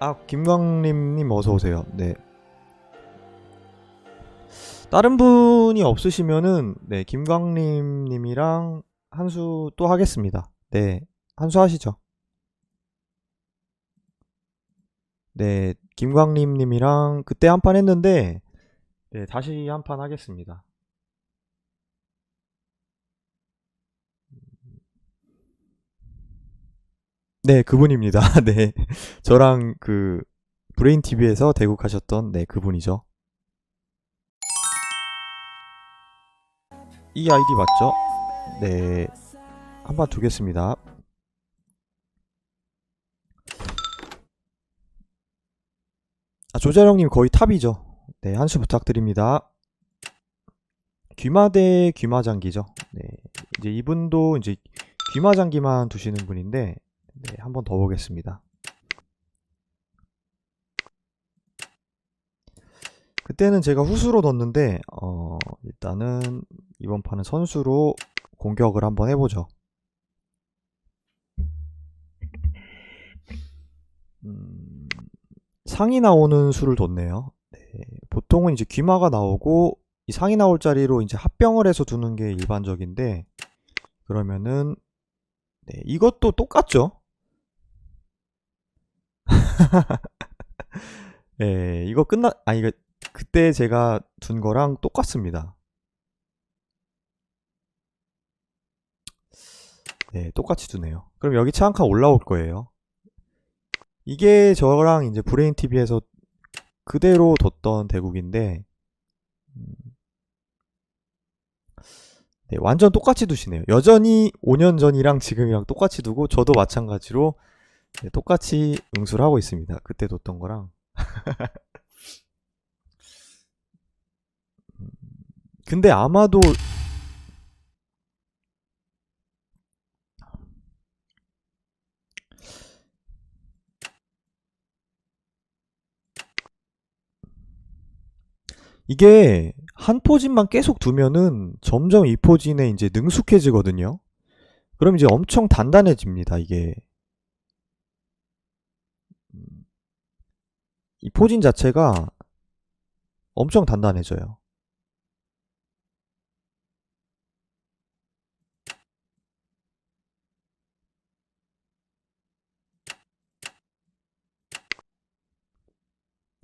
아, 김광림님 어서 오세요. 네. 다른 분이 없으시면은 네, 김광림님이랑 한수 또 하겠습니다. 네, 한수 하시죠. 네, 김광림님이랑 그때 한 판 했는데 네, 다시 한 판 하겠습니다. 네, 그분입니다. 네. 저랑 그 브레인 TV에서 대국하셨던 네, 그분이죠. 이 아이디 맞죠? 네. 한판 두겠습니다. 아, 조자령님 거의 탑이죠. 네, 한수 부탁드립니다. 귀마대 귀마장기죠. 네. 이제 이분도 이제 귀마장기만 두시는 분인데 네, 한 번 더 보겠습니다. 그때는 제가 후수로 넣었는데 어, 일단은 이번 판은 선수로 공격을 한번 해보죠. 음, 상이 나오는 수를 뒀네요. 네, 보통은 이제 귀마가 나오고 이 상이 나올 자리로 이제 합병을 해서 두는 게 일반적인데 그러면은 네, 이것도 똑같죠? 예, 이거 끝나, 아, 이거, 그때 제가 둔 거랑 똑같습니다. 네, 똑같이 두네요. 그럼 여기 차 한 칸 올라올 거예요. 이게 저랑 이제 브레인 TV에서 그대로 뒀던 대국인데, 음, 네, 완전 똑같이 두시네요. 여전히 5년 전이랑 지금이랑 똑같이 두고, 저도 마찬가지로 네, 똑같이 응수를 하고 있습니다. 그때 뒀던 거랑. 음, 근데 아마도 이게 한 포진만 계속 두면은 점점 이 포진에 이제 능숙해지거든요. 그럼 이제 엄청 단단해집니다, 이게. 이 포진 자체가 엄청 단단해져요.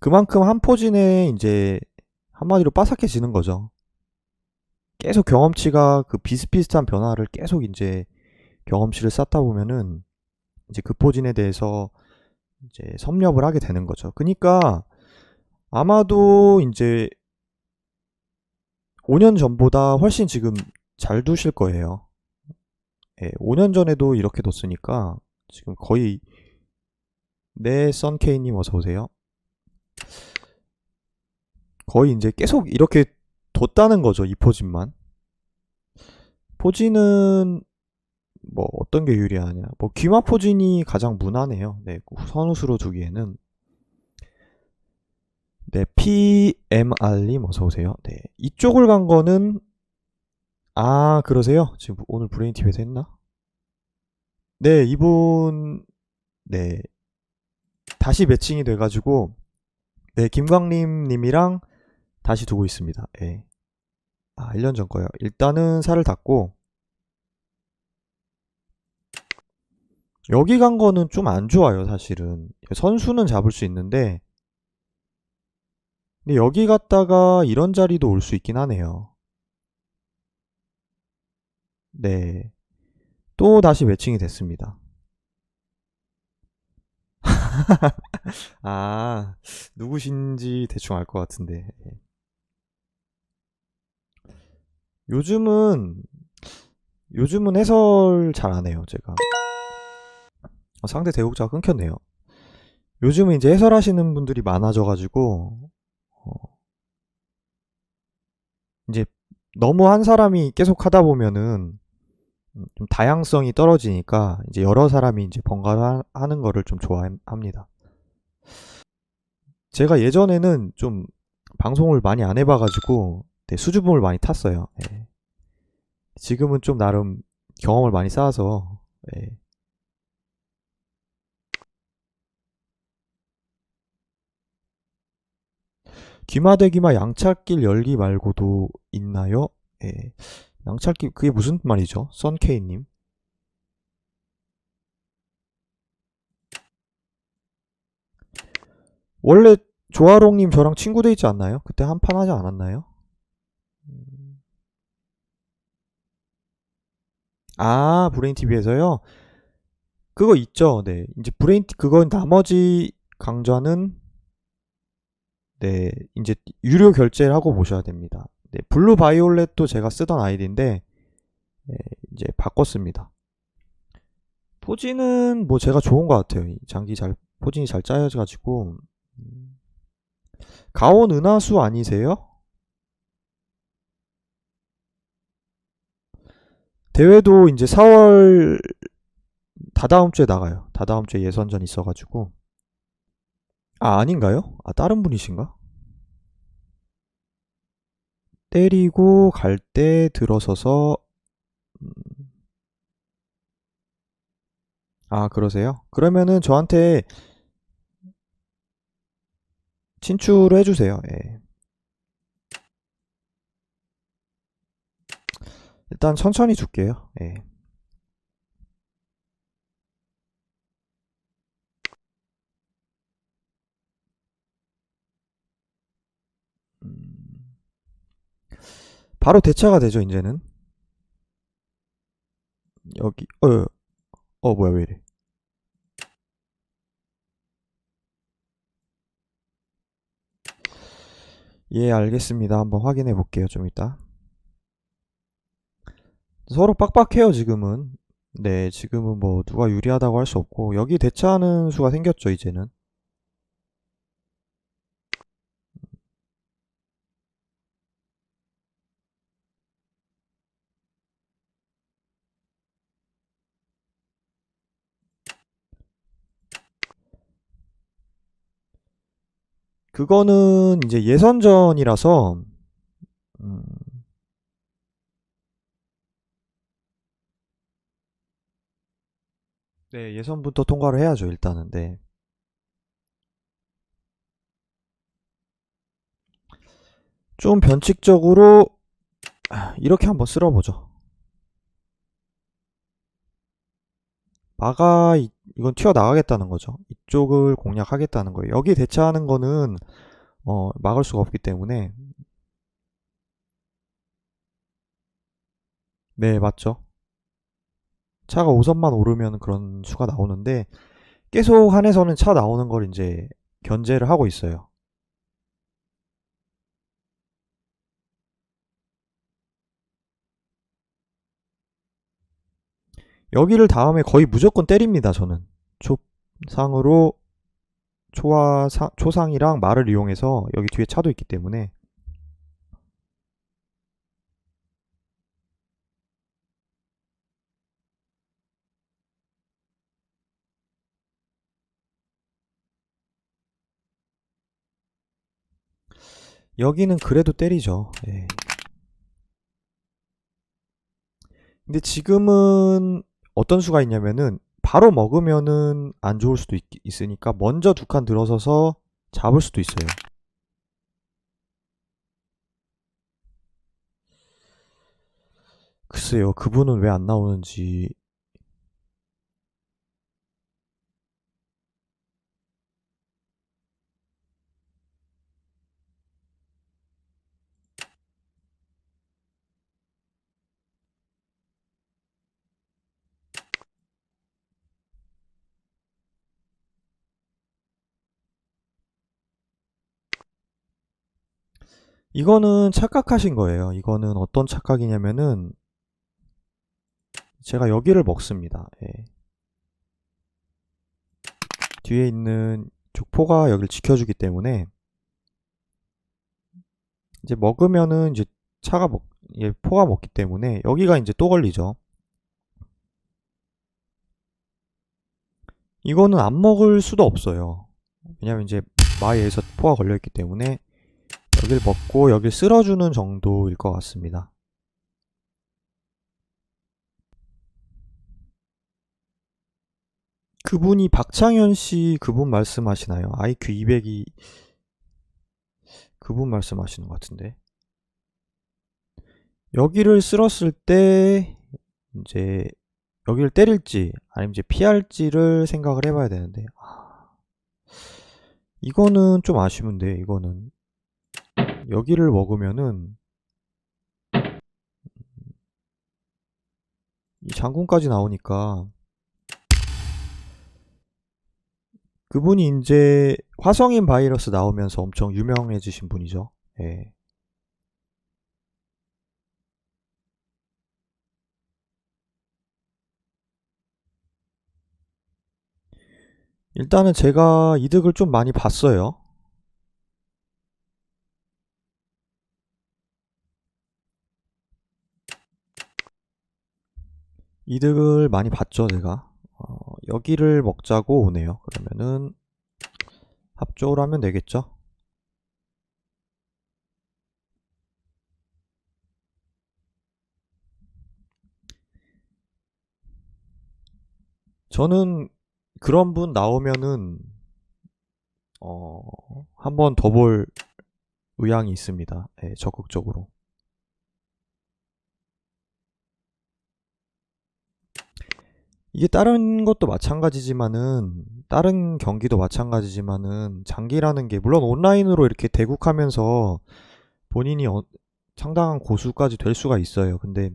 그만큼 한 포진에 이제 한마디로 빠삭해지는 거죠. 계속 경험치가 그 비슷비슷한 변화를 계속 이제 경험치를 쌓다 보면은 이제 그 포진에 대해서 이제 섭렵을 하게 되는 거죠. 그러니까 아마도 이제 5년 전보다 훨씬 지금 잘 두실 거예요. 예, 5년 전에도 이렇게 뒀으니까 지금 거의 네 썬케이님 어서 오세요. 거의 이제 계속 이렇게 뒀다는 거죠. 이 포진만. 포진은 뭐 어떤 게 유리하냐? 뭐 귀마 포진이 가장 무난해요. 네, 선우수로 두기에는 네, PMR님 어서 오세요. 네, 이쪽을 간 거는 아 그러세요? 지금 오늘 브레인 TV에서 했나? 네, 이분 네 다시 매칭이 돼가지고 네 김광림 님이랑 다시 두고 있습니다. 예. 아 1년 전 거요. 일단은 살을 닫고 여기 간 거는 좀 안 좋아요, 사실은. 선수는 잡을 수 있는데, 근데 여기 갔다가 이런 자리도 올 수 있긴 하네요. 네. 또 다시 매칭이 됐습니다. 아, 누구신지 대충 알 것 같은데. 예. 요즘은, 요즘은 해설 잘 안 해요, 제가. 어, 상대 대국자가 끊겼네요. 요즘은 이제 해설하시는 분들이 많아져가지고, 어, 이제 너무 한 사람이 계속 하다 보면은 음, 좀 다양성이 떨어지니까 이제 여러 사람이 이제 번갈아 하는 거를 좀 좋아합니다. 제가 예전에는 좀 방송을 많이 안 해봐가지고 네, 수줍음을 많이 탔어요. 예. 지금은 좀 나름 경험을 많이 쌓아서 예. 귀마대귀마 양찰길 열기 말고도 있나요? 예. 양찰길 그게 무슨 말이죠? 썬케이님. 원래 조아롱님 저랑 친구 돼 있지 않나요? 그때 한 판 하지 않았나요? 음. 아, 브레인 TV에서요? 그거 있죠. 네. 이제 브레인, 그건 나머지 강좌는, 네. 이제 유료 결제를 하고 보셔야 됩니다. 네. 블루 바이올렛도 제가 쓰던 아이디인데, 네, 이제 바꿨습니다. 포진은 뭐 제가 좋은 것 같아요. 이 장기 잘, 포진이 잘 짜여져가지고. 음. 가온 은하수 아니세요? 대회도 이제 4월 다다음 주에 나가요. 다다음 주에 예선전 있어가지고. 아, 아닌가요? 아, 다른 분이신가? 때리고 갈 때 들어서서, 음. 아, 그러세요? 그러면은 저한테 친추를 해주세요. 예. 일단 천천히 줄게요. 예. 음. 바로 대차가 되죠, 이제는. 여기, 어, 어, 뭐야, 왜 이래. 예, 알겠습니다. 한번 확인해 볼게요, 좀 이따. 서로 빡빡해요, 지금은. 네, 지금은 뭐 누가 유리하다고 할 수 없고 여기 대차하는 수가 생겼죠, 이제는. 그거는 이제 예선전이라서 음, 네, 예선부터 통과를 해야죠, 일단은. 네. 좀 변칙적으로 아, 이렇게 한번 쓸어보죠. 마가 이, 이건 튀어나가겠다는 거죠. 이쪽을 공략하겠다는 거예요. 여기 대처하는 거는 어, 막을 수가 없기 때문에 네, 맞죠. 차가 5선만 오르면 그런 수가 나오는데 계속 한에서는 차 나오는 걸 이제 견제를 하고 있어요. 여기를 다음에 거의 무조건 때립니다, 저는. 초상으로 초와 사, 초상이랑 말을 이용해서 여기 뒤에 차도 있기 때문에 여기는 그래도 때리죠. 예. 근데 지금은 어떤 수가 있냐면은 바로 먹으면은 안 좋을 수도 있, 있으니까 먼저 두 칸 들어서서 잡을 수도 있어요. 글쎄요, 그분은 왜 안 나오는지 이거는 착각하신 거예요. 이거는 어떤 착각이냐면은 제가 여기를 먹습니다. 예. 뒤에 있는 족포가 여기를 지켜주기 때문에 이제 먹으면은 이제 차가 먹, 예, 포가 먹기 때문에 여기가 이제 또 걸리죠. 이거는 안 먹을 수도 없어요. 왜냐면 이제 마이에서 포가 걸려있기 때문에 여길 먹고 여길 쓸어주는 정도일 것 같습니다. 그분이 박창현 씨 그분 말씀하시나요? IQ 200이 그분 말씀하시는 것 같은데. 여기를 쓸었을 때 이제 여기를 때릴지 아니면 이제 피할지를 생각을 해봐야 되는데 아, 이거는 좀 아쉬운데 이거는 여기를 먹으면은 이 장군까지 나오니까 그분이 이제 화성인 바이러스 나오면서 엄청 유명해지신 분이죠. 예. 일단은 제가 이득을 좀 많이 봤어요. 이득을 많이 봤죠, 제가. 어, 여기를 먹자고 오네요. 그러면은 합조를 하면 되겠죠? 저는 그런 분 나오면은 어, 한 번 더 볼 의향이 있습니다. 예, 적극적으로. 이게 다른 것도 마찬가지지만은 다른 경기도 마찬가지지만은 장기라는 게 물론 온라인으로 이렇게 대국하면서 본인이 어- 상당한 고수까지 될 수가 있어요. 근데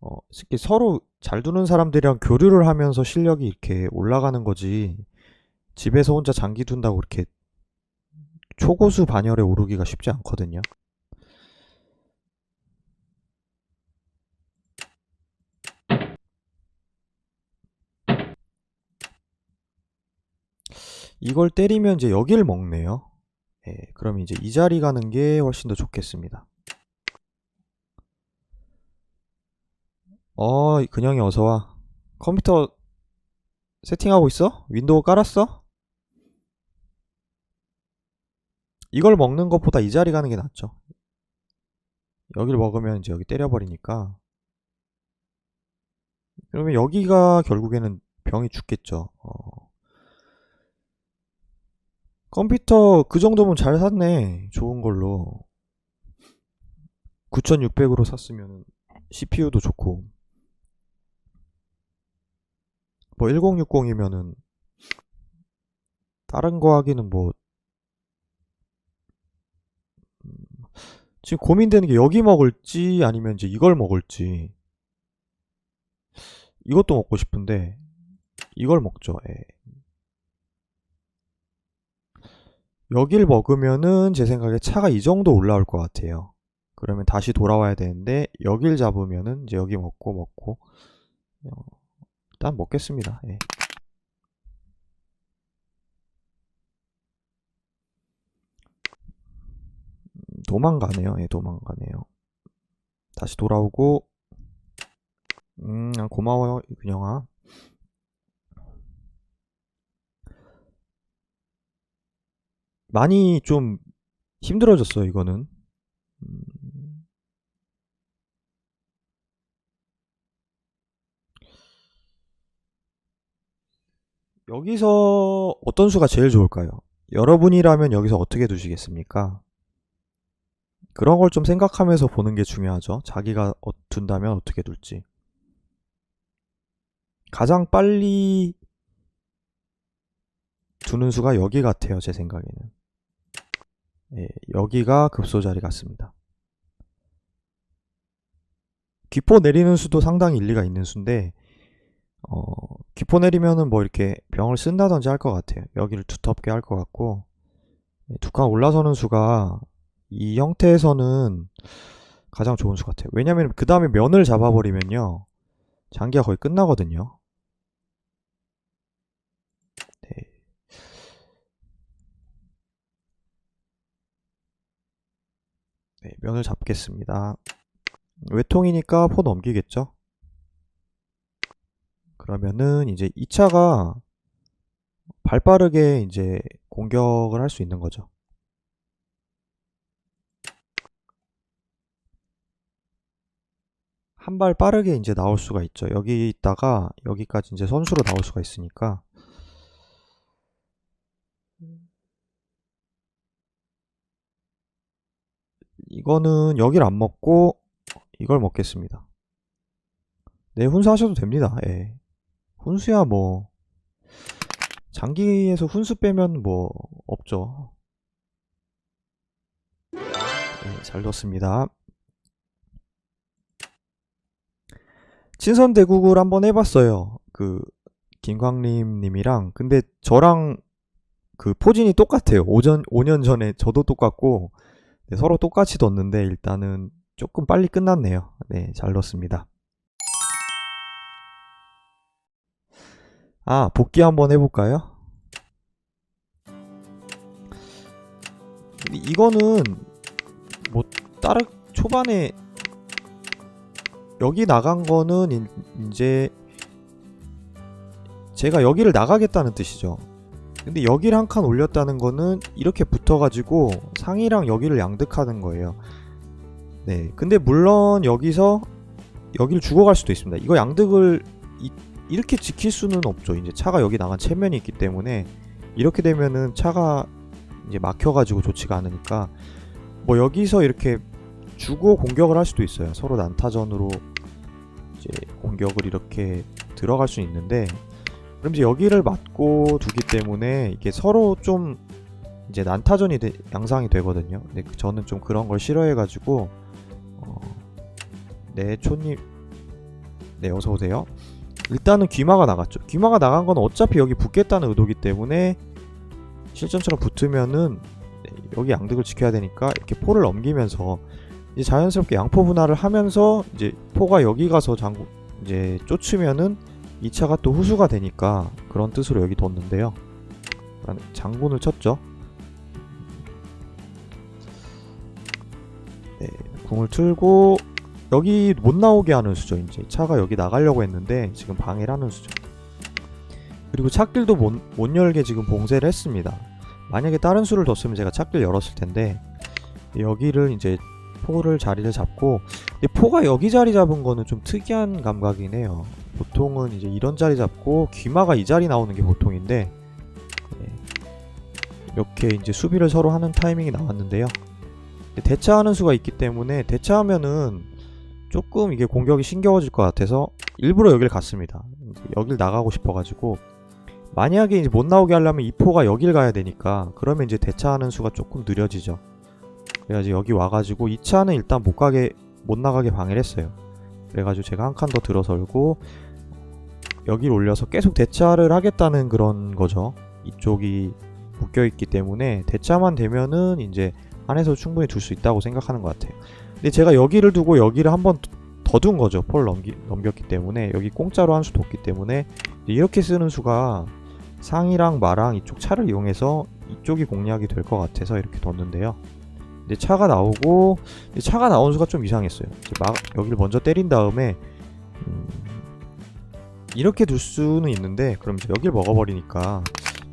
어, 이렇게 서로 잘 두는 사람들이랑 교류를 하면서 실력이 이렇게 올라가는 거지. 집에서 혼자 장기 둔다고 이렇게 초고수 반열에 오르기가 쉽지 않거든요. 이걸 때리면 이제 여길 먹네요. 예, 그럼 이제 이 자리 가는 게 훨씬 더 좋겠습니다. 어, 근영이 어서 와. 컴퓨터 세팅하고 있어? 윈도우 깔았어? 이걸 먹는 것보다 이 자리 가는 게 낫죠. 여기를 먹으면 이제 여기 때려버리니까. 그러면 여기가 결국에는 병이 죽겠죠. 어. 컴퓨터 그 정도면 잘 샀네. 좋은 걸로. 9600으로 샀으면 CPU도 좋고. 뭐 1060이면은 다른 거 하기는 뭐 음, 지금 고민되는 게 여기 먹을지 아니면 이제 이걸 먹을지 이것도 먹고 싶은데 이걸 먹죠. 예. 여길 먹으면은 제 생각에 차가 이 정도 올라올 것 같아요. 그러면 다시 돌아와야 되는데 여길 잡으면은 이제 여기 먹고 먹고 어, 일단 먹겠습니다. 예. 음, 도망가네요. 예, 도망가네요. 다시 돌아오고 음, 아, 고마워요, 그냥아. 많이 좀 힘들어졌어요, 이거는. 음, 여기서 어떤 수가 제일 좋을까요? 여러분이라면 여기서 어떻게 두시겠습니까? 그런 걸 좀 생각하면서 보는 게 중요하죠. 자기가 어- 둔다면 어떻게 둘지. 가장 빨리 두는 수가 여기 같아요, 제 생각에는. 예, 여기가 급소 자리 같습니다. 귀포 내리는 수도 상당히 일리가 있는 수인데, 어, 귀포 내리면은 뭐 이렇게 병을 쓴다든지 할 것 같아요. 여기를 두텁게 할 것 같고, 예, 두칸 올라서는 수가 이 형태에서는 가장 좋은 수 같아요. 왜냐면 그 다음에 면을 잡아버리면요. 장기가 거의 끝나거든요. 네. 네, 면을 잡겠습니다. 외통이니까 포 넘기겠죠? 그러면은 이제 2차가 발 빠르게 이제 공격을 할 수 있는 거죠. 한 발 빠르게 이제 나올 수가 있죠. 여기 있다가 여기까지 이제 선수로 나올 수가 있으니까 이거는 여길 안 먹고 이걸 먹겠습니다. 네, 훈수하셔도 됩니다. 예. 훈수야 뭐 장기에서 훈수 빼면 뭐 없죠. 네, 잘 넣었습니다. 친선 대국을 한번 해봤어요. 그 김광림 님이랑 근데 저랑 그 포진이 똑같아요. 5년 5년 전에 저도 똑같고 네, 서로 똑같이 뒀는데 일단은 조금 빨리 끝났네요. 네, 잘 넣었습니다. 아, 복귀 한번 해볼까요? 이- 이거는 뭐 따르 초반에 여기 나간 거는 인- 이제 제가 여기를 나가겠다는 뜻이죠. 근데 여기를 한 칸 올렸다는 거는 이렇게 붙어가지고 상이랑 여기를 양득하는 거예요. 네. 근데 물론 여기서 여기를 주고 갈 수도 있습니다. 이거 양득을 이, 이렇게 지킬 수는 없죠. 이제 차가 여기 나간 체면이 있기 때문에 이렇게 되면은 차가 이제 막혀가지고 좋지가 않으니까 뭐 여기서 이렇게 주고 공격을 할 수도 있어요. 서로 난타전으로 이제 공격을 이렇게 들어갈 수 있는데 그럼 이제 여기를 맞고 두기 때문에 이게 서로 좀 이제 난타전이 되- 양상이 되거든요. 근데 그- 저는 좀 그런 걸 싫어해가지고 어, 네 초님 네 어서 오세요. 일단은 귀마가 나갔죠. 귀마가 나간 건 어차피 여기 붙겠다는 의도기 때문에 실전처럼 붙으면은 네, 여기 양득을 지켜야 되니까 이렇게 포를 넘기면서 이제 자연스럽게 양포 분할을 하면서 이제 포가 여기 가서 장구 이제 쫓으면은 이 차가 또 후수가 되니까 그런 뜻으로 여기 뒀는데요. 장군을 쳤죠. 네, 궁을 틀고 여기 못 나오게 하는 수죠. 이제 차가 여기 나가려고 했는데 지금 방해를 하는 수죠. 그리고 찾길도 못, 못 열게 지금 봉쇄를 했습니다. 만약에 다른 수를 뒀으면 제가 찾길 열었을 텐데 여기를 이제 포를 자리를 잡고 포가 여기 자리 잡은 거는 좀 특이한 감각이긴 해요. 보통은 이제 이런 자리 잡고 귀마가 이 자리 나오는 게 보통인데 네. 이렇게 이제 수비를 서로 하는 타이밍이 나왔는데요. 대차하는 수가 있기 때문에 대차하면은 조금 이게 공격이 신겨워질 것 같아서 일부러 여길 갔습니다. 여길 나가고 싶어가지고 만약에 이제 못 나오게 하려면 이 포가 여길 가야 되니까 그러면 이제 대차하는 수가 조금 느려지죠. 그래가지고 여기 와가지고 이 차는 일단 못 가게 못 나가게 방해를 했어요. 그래가지고 제가 한 칸 더 들어설고 여기를 올려서 계속 대차를 하겠다는 그런 거죠. 이쪽이 묶여 있기 때문에 대차만 되면은 이제 안에서 충분히 둘 수 있다고 생각하는 것 같아요. 근데 제가 여기를 두고 여기를 한번 더 둔 거죠. 폴 넘기, 넘겼기 때문에 여기 공짜로 한 수 뒀기 때문에 이렇게 쓰는 수가 상이랑 마랑 이쪽 차를 이용해서 이쪽이 공략이 될 것 같아서 이렇게 뒀는데요. 근데 차가 나오고 근데 차가 나온 수가 좀 이상했어요. 이제 막 여기를 먼저 때린 다음에 음, 이렇게 둘 수는 있는데 그럼 이제 여기를 먹어버리니까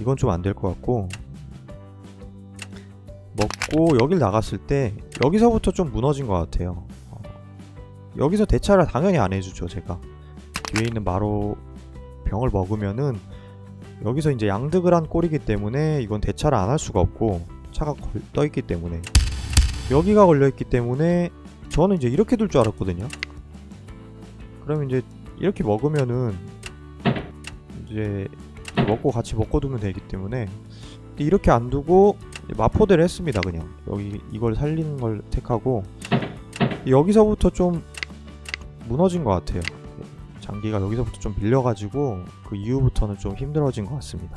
이건 좀 안 될 것 같고 먹고 여길 나갔을 때 여기서부터 좀 무너진 것 같아요. 어, 여기서 대차를 당연히 안 해주죠 제가 뒤에 있는 마로 병을 먹으면은 여기서 이제 양득을 한 꼴이기 때문에 이건 대차를 안 할 수가 없고 차가 걸- 떠 있기 때문에 여기가 걸려 있기 때문에 저는 이제 이렇게 둘 줄 알았거든요. 그러면 이제 이렇게 먹으면은 이제 먹고 같이 먹고 두면 되기 때문에 이렇게 안 두고 마포대를 했습니다 그냥. 여기 이걸 살리는 걸 택하고 여기서부터 좀 무너진 것 같아요. 장기가 여기서부터 좀 밀려가지고 그 이후부터는 좀 힘들어진 것 같습니다